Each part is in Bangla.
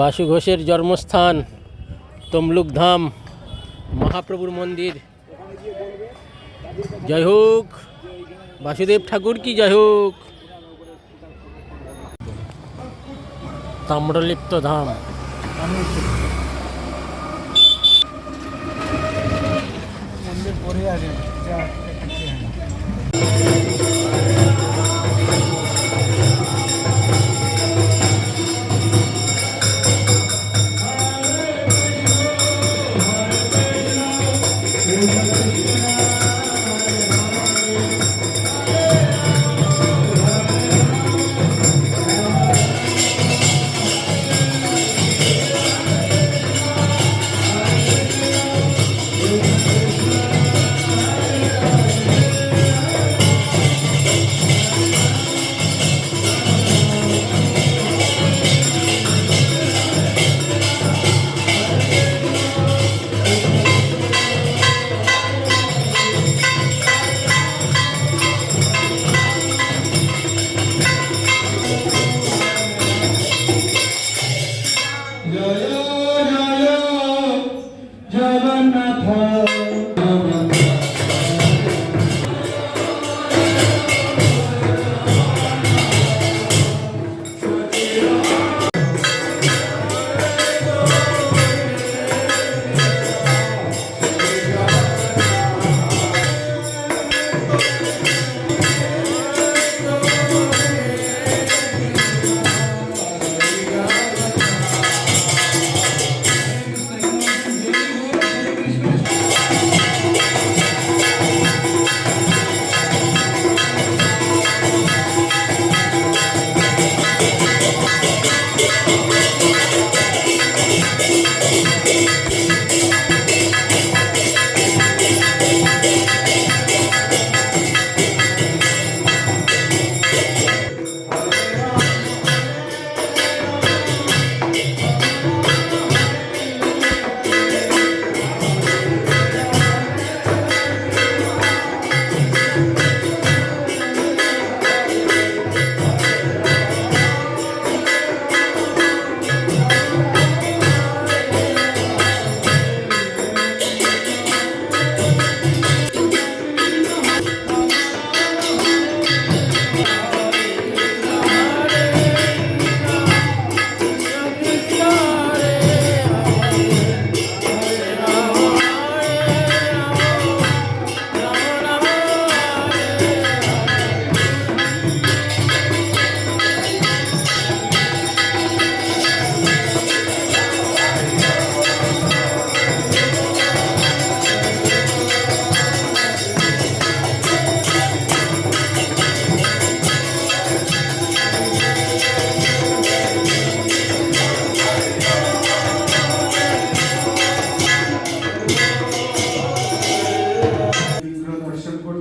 বাসু ঘোষের জন্মস্থান তমলুক ধাম মহাপ্রভুর মন্দির। জয় হোক বাসুদেব ঠাকুর কি জয় হোক। তাম্রলিপ্ত ধাম। মন্দির পরে আছে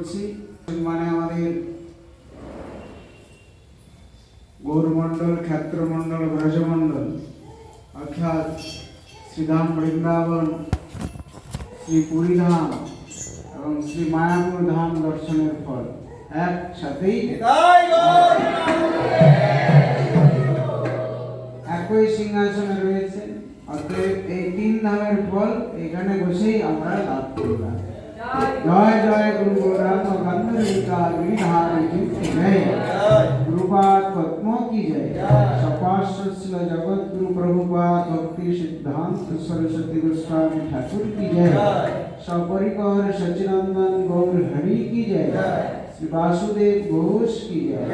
করছি মানে আমাদের গৌরমণ্ডল, ক্ষেত্রমণ্ডল, ব্রজমণ্ডল, অর্থাৎ শ্রীধাম বৃন্দাবন, শ্রী পুরীধাম এবং শ্রী মায়াপুর ধাম দর্শনের ফল একসাথেই একই সিংহাসনে রয়েছে। অতএব এই তিন ধামের ফল এখানে বসেই আমরা লাভ করলাম। জয় জয় গুরু গৌরাঙ্গ গন্ধর্বিকা গিরিধারী কি জয় গুরুপাদ পদ্ম কি জয় সপাশ্বশীল জগৎ গুরু প্রভুপাদ ভক্তি সিদ্ধান্ত সরস্বতী গোস্বামী ঠাকুর কি জয় সপরিকর সচিনন্দন গৌর হরি কি জয় শ্রী বাসুদেব ঘোষ কি জয়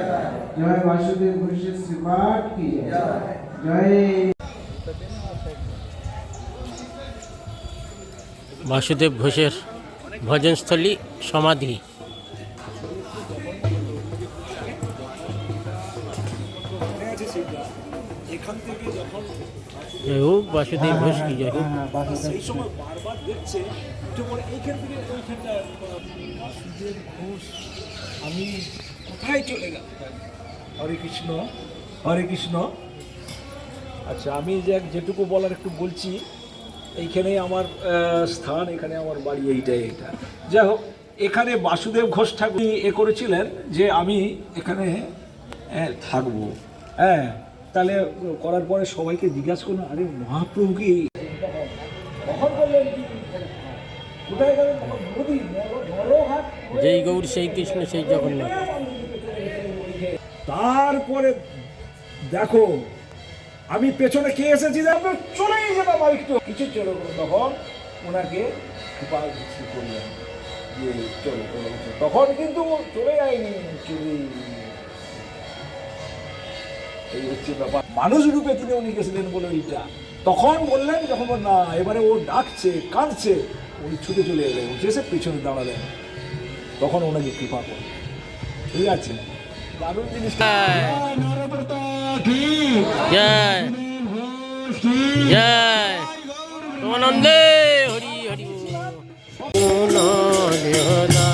জয় বাসুদেব ঘোষের শ্রীপাঠ কি জয় জয় বাসুদেব ঘোষের ভজনস্থলী সমাধি। আমি কোথায় হরে কৃষ্ণ হরে কৃষ্ণ। আচ্ছা আমি যে যেটুকু বলার একটু বলছি এইখানেই আমার স্থান এখানে আমার বাড়ি এইটাই এটা। যাই হোক এখানে বাসুদেব ঘোষ ঠাকুর এ করেছিলেন যে আমি এখানে হ্যাঁ, থাকব। হ্যাঁ তাহলে করার পরে সবাইকে জিজ্ঞাসা করল আরে মহাপ্রভু কি? যেই গৌর সেই কৃষ্ণ সেই জগন্নাথ। তারপরে দেখো আমি পেছনে কে এসেছি দেখো চলেই যেতাম আর একটু। কিছু চলো তখন ওনাকে কৃপা দৃষ্টি করলেন যে চলো চলো। তখন কিন্তু চলে যায়নি চলে এই হচ্ছে ব্যাপার। মানুষ রূপে তিনি উনি গেছিলেন বলে এইটা তখন বললেন যখন না এবারে ও ডাকছে কাঁদছে। উনি ছুটে চলে এলেন উঠে এসে পেছনে দাঁড়ালেন। তখন ওনাকে কৃপা করলেন। ঠিক আছে? দারুণ জিনিস জয়। জয়। তোমানন্দে হরি হরি। বল।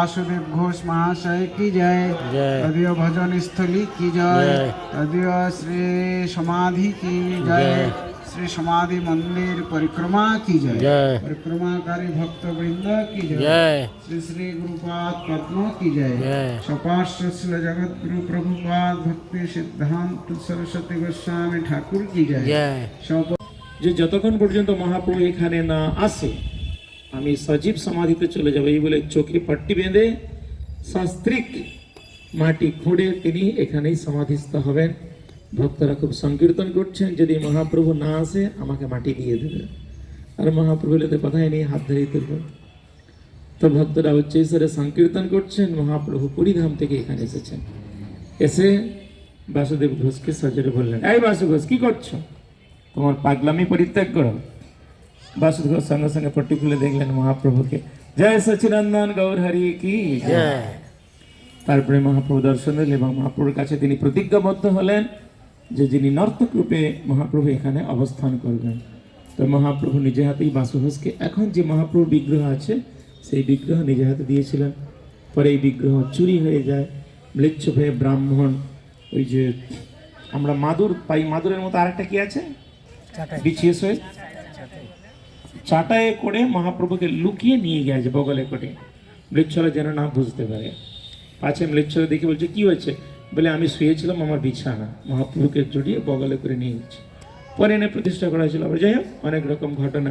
বাসুদেব ঘোষ মহাশয় কি জয়? তদীয় ভজন স্থলী কি জয়? তদীয় শ্রী সমাধি কি জয়? শ্রী সমাধি মন্দির পরিক্রমা কি জয়? পরিক্রমাকারী ভক্তবৃন্দ কি জয়? শ্রী শ্রী গুরুপাদ পদ্ম কি জয়? সপার্শ্ব শিল গুরু প্রভুপাদ ভক্তি সিদ্ধান্ত সরস্বতী গোস্বামী ঠাকুর কি জয়? যে যতক্ষণ পর্যন্ত মহাপ্রভু এখানে না আসে আমি সজীব সমাধিতে চলে যাব। এই বলে চোখে পাট্টি বেঁধে শাস্ত্রিক মাটি খুঁড়ে তিনি এখানেই সমাধিস্থ হবেন। ভক্তরা খুব সংকীর্তন করছেন, যদি মহাপ্রভু না আসে, আমাকে মাটি দিয়ে দেবে। আর মহাপ্রভু এলে কথাই নেই, হাত ধরেই তুলব। তো ভক্তরা উচ্চৈশ্বরে সংকীর্তন করছেন, মহাপ্রভু পুরীধাম থেকে এখানে এসেছেন। এসে বাসুদেব ঘোষকে সজরে বললেন, এই বাসু ঘোষ, কি করছ? তোমার পাগলামি পরিত্যাগ করো। বাসুদেব ঘোষ সঙ্গে সঙ্গে পট্টি খুলে দেখলেন মহাপ্রভুকে জয় সচিনন্দন গৌর হরি কি তারপরে মহাপ্রভু দর্শন দিলেন এবং মহাপ্রভুর কাছে তিনি প্রতিজ্ঞাবদ্ধ হলেন যে যিনি নর্তক রূপে মহাপ্রভু এখানে অবস্থান করবেন তো মহাপ্রভু নিজে হাতেই বাসুঘোষকে এখন যে মহাপ্রভু বিগ্রহ আছে সেই বিগ্রহ নিজে হাতে দিয়েছিলেন পরে এই বিগ্রহ চুরি হয়ে যায় ম্লেচ্ছ হয়ে ব্রাহ্মণ ওই যে আমরা মাদুর পাই মাদুরের মতো আরেকটা কি আছে বিছিয়ে হয়ে চাটায়ে করে মহাপ্রভুকে লুকিয়ে নিয়ে গেছে বগলে করে মৃচ্ছলা যেন না বুঝতে পারে। পাছে মৃচ্ছলা দেখে বলছে, কি হয়েছে? বলে, আমি শুয়েছিলাম, আমার বিছানা। মহাপ্রভুকে জড়িয়ে বগলে করে নিয়ে গেছে। পরে এনে প্রতিষ্ঠা করা হয়েছিল। আবার যাই হোক, অনেক রকম ঘটনা।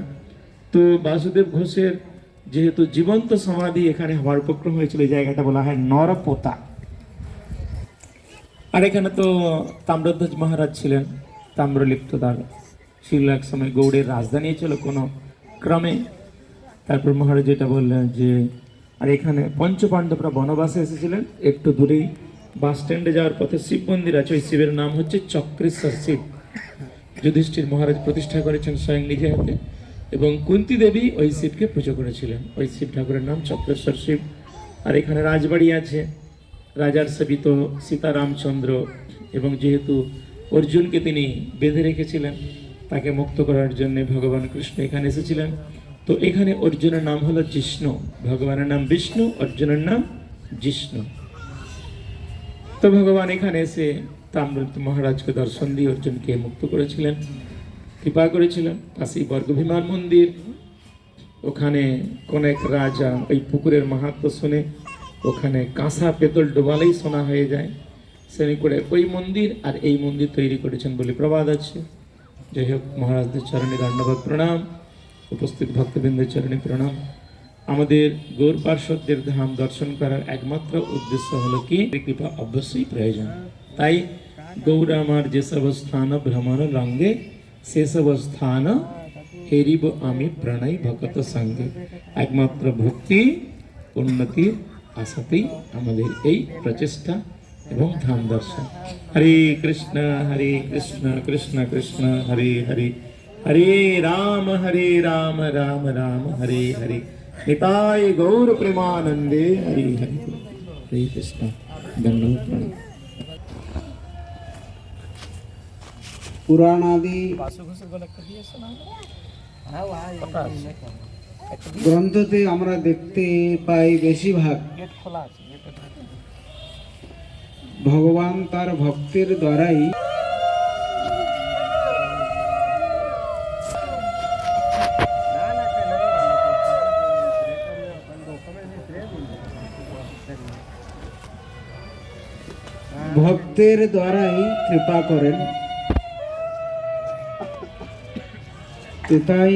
তো বাসুদেব ঘোষের যেহেতু জীবন্ত সমাধি এখানে হওয়ার উপক্রম হয়েছিল, এই জায়গাটা বলা হয় নরপোতা। আর এখানে তো তাম্রধ্বজ মহারাজ ছিলেন, তাম্রলিপ্ত তার ছিল এক সময় গৌড়ের রাজধানী ছিল কোনো ক্রমে তারপর মহারাজ যেটা বললেন যে, আর এখানে পঞ্চপাণ্ডবরা বনবাসে এসেছিলেন, একটু দূরেই বাস স্ট্যান্ডে যাওয়ার পথে শিব মন্দির আছে, ওই শিবের নাম হচ্ছে চক্রেশ্বর শিব। যুধিষ্ঠির মহারাজ প্রতিষ্ঠা করেছেন স্বয়ং নিজে হাতে, এবং কুন্তি দেবী ওই শিবকে পুজো করেছিলেন। ওই শিব ঠাকুরের নাম চক্রেশ্বর শিব। আর এখানে রাজবাড়ি আছে, রাজার সেবিত সীতারামচন্দ্র, এবং যেহেতু অর্জুনকে তিনি বেঁধে রেখেছিলেন তাকে মুক্ত করার জন্য ভগবান কৃষ্ণ এখানে এসেছিলেন। তো এখানে অর্জুনের নাম হলো জিষ্ণু। ভগবানের নাম বিষ্ণু, অর্জুনের নাম জিষ্ণু। তো ভগবান এখানে এসে তাম্রত মহারাজকে দর্শন দিয়ে অর্জুনকে মুক্ত করেছিলেন। কৃপা করেছিলেন, পাশেই বর্গভীমান মন্দির। ওখানে কোন এক রাজা ওই পুকুরের মাহাত্ম শুনে ওখানে কাঁসা, পেতল ডোবালেই শোনা হয়ে যায়। সেমি করে ওই মন্দির আর এই মন্দির তৈরি করেছেন বলে প্রবাদ আছে। যাই হোক মহারাজদের চরণে দণ্ডবাদ প্রণাম উপস্থিত ভক্তবৃন্দের চরণে প্রণাম আমাদের গৌর পার্শ্বদের ধাম দর্শন করার একমাত্র উদ্দেশ্য হলো কি? কৃপা অবশ্যই প্রয়োজন। তাই গৌর আমার যেসব স্থান ভ্রমণ রঙ্গে সেসব স্থান হেরিব আমি প্রণয় ভগত সঙ্গে। একমাত্র ভক্তি, উন্নতির আশাতেই আমাদের এই প্রচেষ্টা এবং ধাম দর্শন। হরে কৃষ্ণ হরে কৃষ্ণ কৃষ্ণ কৃষ্ণ, হরে হরে। হরে রাম হরে রাম রাম রাম, হরে হরে। নিতায় গৌর প্রেমানন্দে হরে হরে। হরে কৃষ্ণ। ধন্যবাদ পুরাণাদি গ্রন্থতে আমরা দেখতে পাই বেশিরভাগ। ভগবান তার ভক্তের দ্বারাই ভক্তের দ্বারাই কৃপা করেন। তাই